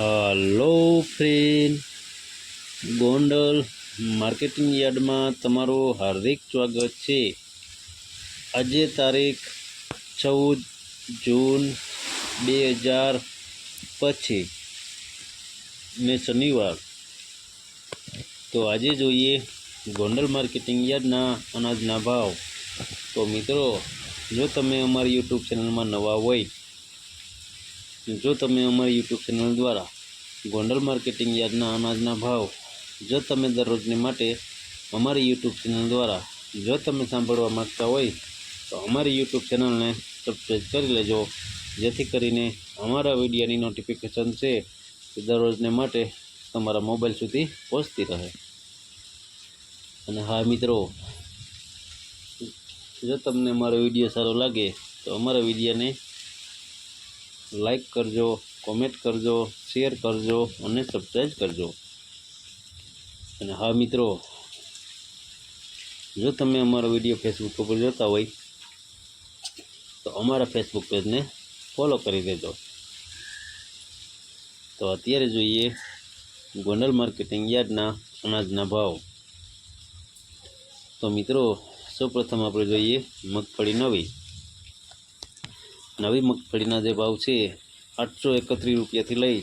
hello friend Gondal marketing યાર્ડમાં તમારું હાર્દિક સ્વાગત છે આજે તારીખ ચૌદ જૂન બે હજાર પછી ને શનિવાર તો આજે જોઈએ ગોંડલ માર્કેટિંગ યાર્ડના અનાજના ભાવ તો મિત્રો જો તમે અમારી યુટ્યુબ ચેનલમાં નવા હોય જો તમે અમારું YouTube ચેનલ દ્વારા ગોંડલ માર્કેટિંગ યાદના આનાના ભાવ જો તમને દરરોજને માટે અમારી YouTube ચેનલ દ્વારા જો તમને સાંભળવા માંગતા હોય તો અમારી YouTube ચેનલને સબસ્ક્રાઇબ કરી લેજો જેથી કરીને અમારા વીડિયોની નોટિફિકેશન સે દરરોજને માટે તમારા મોબાઈલ સુધી પહોંચતી રહે અને હા મિત્રો જો તમને અમારો વિડિયો સારું લાગે તો અમારા વીડિયોને લાઈક કરજો કોમેન્ટ કરજો શેર કરજો અને સબસ્ક્રાઈબ કરજો અને હા મિત્રો જો તમે અમારો વિડીયો ફેસબુક ઉપર જોતા હોય તો અમારા ફેસબુક પેજને ફોલો કરી દેજો તો અત્યારે જોઈએ ગોંડલ માર્કેટિંગ યાર્ડના અનાજના ભાવ તો મિત્રો સૌપ્રથમ આપણે જોઈએ મગફળી નવી નવી મગફળીના જે ભાવ છે આઠસો એકત્રીસ રૂપિયાથી લઈ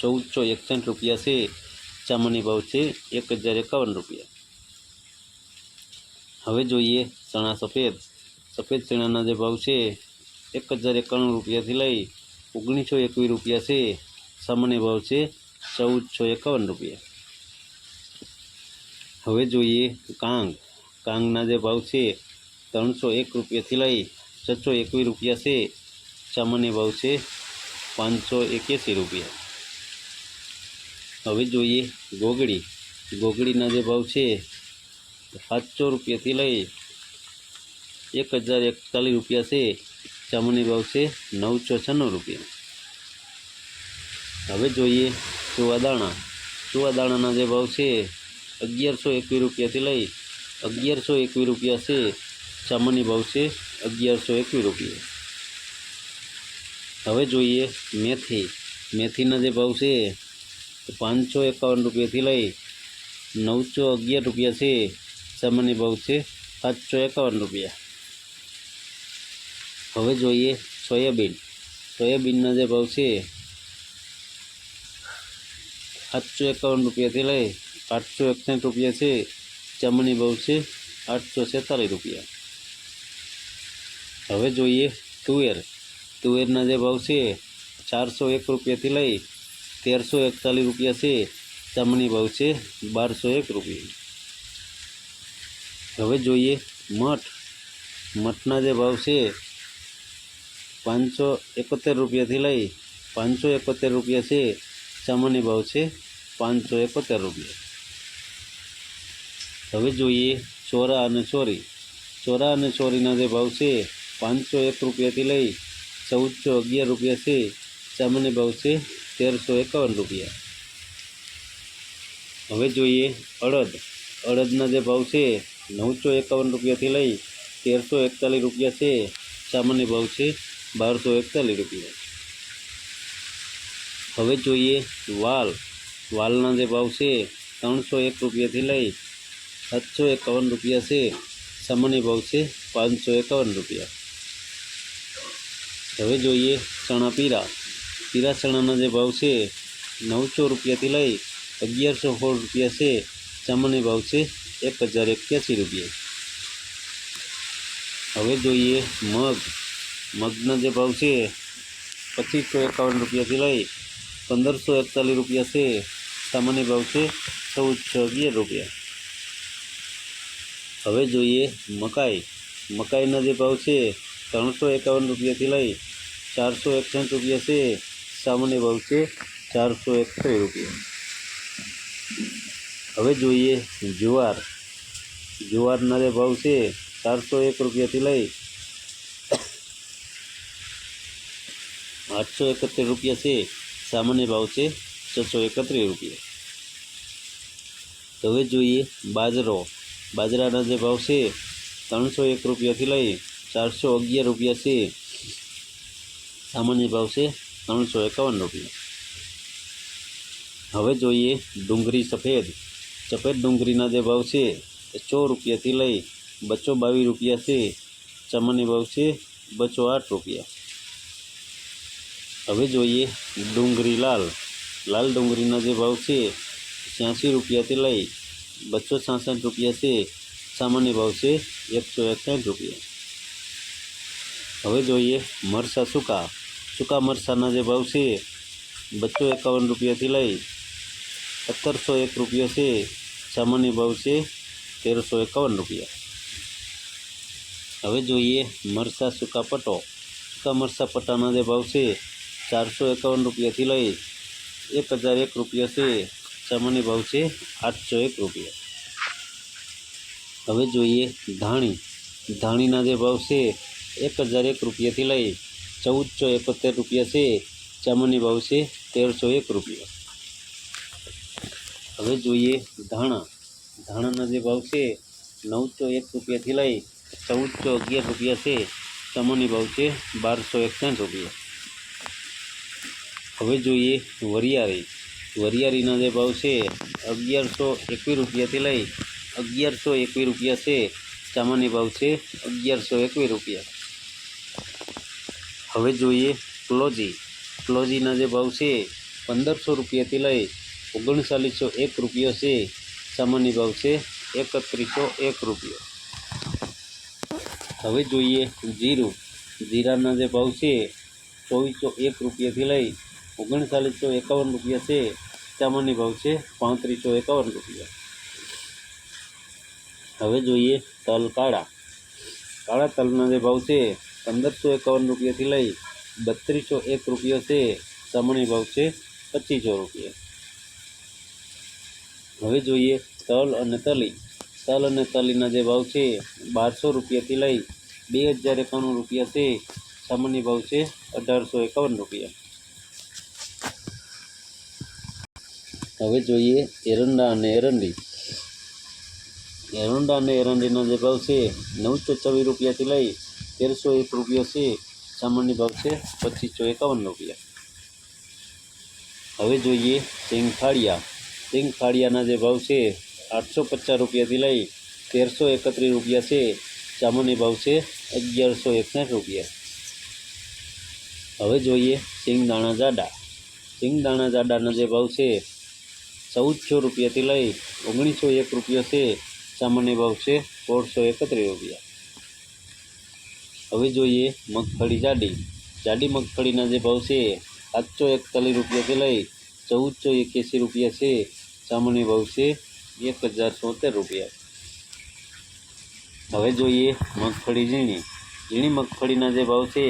ચૌદસો એકસઠ રૂપિયા છે ચામની ભાવ છે એક હજાર એકાવન રૂપિયા હવે જોઈએ ચણા સફેદ સફેદ ચણાના જે ભાવ છે એક હજાર એકાણું રૂપિયાથી લઈ ઓગણીસો એકવીસ રૂપિયા છે સામાન્ય ભાવ છે ચૌદસો એકાવન રૂપિયા હવે જોઈએ કાંગ કાંગના જે ભાવ છે ત્રણસો એક રૂપિયાથી લઈ છસો એકવીસ રૂપિયા છે चमनी भाव से पाँच सौ एक रुपया हमें जो है गोगड़ी गोगड़ीना जो भाव से सात सौ रुपया थी लाइ एक हज़ार एकतालीस रुपया से चमनी भाव से नौ सौ छन्नू रुपया हमें जो है दाणा चुवादाणा जो भाव से अगियार सौ एक रुपया थी लाइ अगियार सौ एक रुपया से चमनी भाव से अगियार सौ एक रुपया तोवे જોઈએ મેથી મેથીના જે ભાવ છે 551 રૂપિયા થી લઈ 911 રૂપિયા છે ચમની ભાવ છે 751 રૂપિયા હવે જોઈએ સોયાબીન સોયાબીનના જે ભાવ છે 751 રૂપિયા થી લઈ 751 રૂપિયા છે ચમની ભાવ છે 847 રૂપિયા હવે જોઈએ ટ્યુઅર તુવેરના જે ભાવ છે ચારસો એક રૂપિયાથી લઈ તેરસો એકતાલીસ રૂપિયા છે ચામની ભાવ છે બારસો એક રૂપિયા હવે જોઈએ મઠ મઠના જે ભાવ છે પાંચસો એકોતેર રૂપિયાથી લઈ પાંચસો એકોતેર રૂપિયા છે સામાન્ય ભાવ છે પાંચસો એકોતેર રૂપિયા હવે જોઈએ ચોરા અને ચોરી ચોરા અને ચોરીના જે ભાવ છે પાંચસો એક રૂપિયાથી લઈ 1412 रुपये से सामान्य भाव से 1351 रुपया अबे જોઈએ અરદ અરદનાજે ભાવ સે 951 રૂપિયા થી લઈ 1341 રૂપિયા સે સામાન્ય ભાવ સે 1241 રૂપિયા હવે જોઈએ ઢવાલ ઢવાલનાજે ભાવ સે 301 રૂપિયા થી લઈ 751 રૂપિયા સે સામાન્ય ભાવ સે 551 રૂપિયા हमें जो ये चना पीरा पीरा चना भाव से नौ सौ रुपया लाई अगियार सौ सोल रुपया से चमने भाव से एक हज़ार एक रुपये हमें जो ये मग मगना जो भाव से पच्चीस सौ एकवन रुपया थी लाई पंदर सौ एकतालीस रुपया से सामान्य भाव से चौदह सौ अगियार रुपया हमें जो ये मकाई मकाई ना जो भाव से त्रो एकवन रुपया थी लाई चार सौ एकसठ रुपया से सामने भाव से चार सौ एक सौ रुपया हमें जो है जुआर जुआर नरे भाव से चार सौ एक रुपया थी लाई आठ सौ इकहत्तर रुपया से सामान्य भाव से छ सौ एकत्र रुपया हमें जो है बाजरो बाजरा भाव से सौ एक रुपया लाई चार सौ अगर रुपया से सामान्य भाव से तर सौ एकवन रुपया हमें जो ये डूंगी सफेद सफेद डूंगीना भाव से सौ रुपया लई बच्चों बीस रुपया से सामान्य भाव से बच्चों आठ रुपया हमें जो ये डूंगी लाल लाल डूंगीना भाव से छियासी रुपया थी लई बच्चों छसठ रुपया से सामान्य भाव से एक सौ एक रुपया हमें जो ये मरसा सूका सूका मरसा जो भाव से बच्चों एकवन रुपया थी लाई सत्तर सौ एक रुपये से सामान्य भाव से तेरह सौ एकवन रुपया हमें जो ये मरसा सूका पटो सूका मरसा पट्टा भाव से चार सौ एकवन रुपया थी लाई एक हज़ार एक रुपया से सामान्य भाव से आठ सौ एक रुपया हमें जो ये धाणी धाणी भाव से एक हज़ार एक रुपये थी लई चौद सौ एकहत्तर रुपया से चमनी भाव से तेर सौ एक रुपया हमें जो ये धन धनना भाव से नौ सौ एक रुपया थी लई चौद सौ अगर रुपया से चमनी भाव से बार सौ एकसठ रुपया हमें जो है वरियारी वरियारी जो भाव से अगियार सौ एक रुपया थी लई अगियार सौ एक रुपया से चमनी भाव से अगियार सौ एक रुपया हमें जो है क्लॉजी क्लॉजी भाव से पंदर सौ रुपया थी लाई ओगन चालीस सौ एक रुपये से सामान्य भाव से एकत्रो एक रुपये हमें जो है जीरु जीरा भाव से चौबीस सौ एक रुपये थी लाई ओगन चालीस सौ एकावन रुपया से सामान्य भाव से पात सौ एकावन रुपया हमें जो है तल काड़ा काड़ा तलना भाव से પંદરસો એકાવન રૂપિયાથી લઈ બત્રીસો એક રૂપિયા છે સામાન્ય ભાવ છે પચીસો રૂપિયા હવે જોઈએ તલ અને તલી તલ અને તલીના જે ભાવ છે બારસો રૂપિયાથી લઈ બે હજાર એકાણું રૂપિયા છે સામાન્ય ભાવ છે અઢારસો એકાવન રૂપિયા હવે જોઈએ એરંડા અને એરંડી એરંડા અને એરંડીના જે ભાવ છે નવસો ચોવીસ રૂપિયાથી લઈ तेरह सौ एक रुपये से सामान्य भाव से पच्चीस सौ एकावन रुपया हमें जो ये सिंगफाड़िया सिंगफाड़िया जो भाव से आठ सौ पचास रुपया दिलाई तेरह सौ एकत्र रुपया से सामान्य भाव से अगियार सौ एकसठ रुपया हमें जो ये सिंगदाणा जाडा सिंगदाणा जाडा जो भाव से चौद सौ रुपया लाई ओगनीस सौ एक रुपया से सामान्य भाव से सोल सौ एकत्र रुपया હવે જોઈએ મગફળી જાડી જાડી મગફળીના જે ભાવ છે સાતસો એકતાલીસ રૂપિયાથી લઈ ચૌદસો એક્યાસી રૂપિયા છે સામાન્ય ભાવ છે એક હજાર સોતેર રૂપિયા હવે જોઈએ મગફળી ઝીણી ઝીણી મગફળીના જે ભાવ છે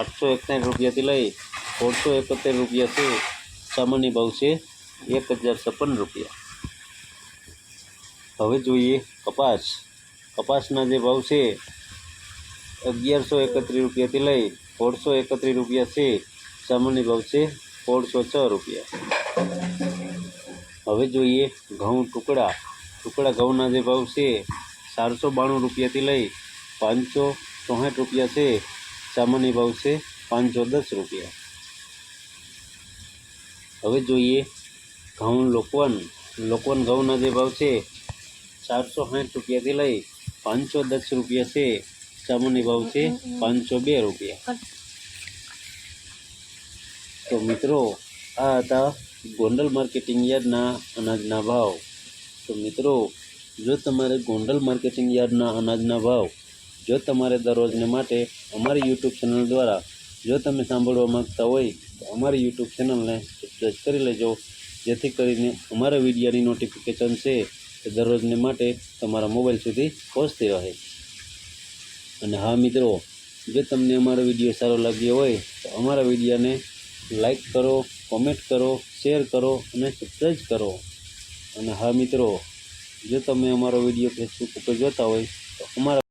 આઠસો એકતાલીસ રૂપિયાથી લઈ સોળસો એકોતેર રૂપિયા છે સામાન્ય ભાવ છે એક હજાર છપ્પન રૂપિયા હવે જોઈએ કપાસ કપાસના જે ભાવ છે अगियार सौ एकत्र रुपया थी लाई फोर सौ एकत्र रुपया से सामान्य भाव से फोर सौ छ रुपया हमें जो है घऊ टुकड़ा टुकड़ा घऊना जो भाव से चार सौ बाणु रुपया लई पांच सौ चौहठ रुपया से सामान्य भाव से पाँच सौ दस रुपया हमें जो ये घऊ लोकवन लोकवन घऊना जो भाव से चार सौ साठ रुपया थी लाई पाँच सौ दस रुपया से જામુનની ભાવ છે પાંચસો બે રૂપિયા તો મિત્રો આ હતા ગોંડલ માર્કેટિંગ યાર્ડના અનાજના ભાવ તો મિત્રો જો તમારે ગોંડલ માર્કેટિંગ યાર્ડના અનાજના ભાવ જો તમારે દરરોજને માટે અમારી યુટ્યુબ ચેનલ દ્વારા જો તમે સાંભળવા માગતા હોય તો અમારી યુટ્યુબ ચેનલને સબસ્ક્રાઈબ કરી લેજો જેથી કરીને અમારા વિડીયાની નોટિફિકેશન છે તે દરરોજને માટે તમારા મોબાઈલ સુધી પહોંચતી રહે અને હા મિત્રો જો તમને અમારો વિડીયો સારો લાગ્યો હોય તો અમારા વિડીયોને લાઈક કરો કોમેન્ટ કરો શેર કરો અને સબસ્ક્રાઈબ કરો અને હા મિત્રો જો તમે અમારો વિડીયો ફેસબુક ઉપર જોતા હોય તો અમારા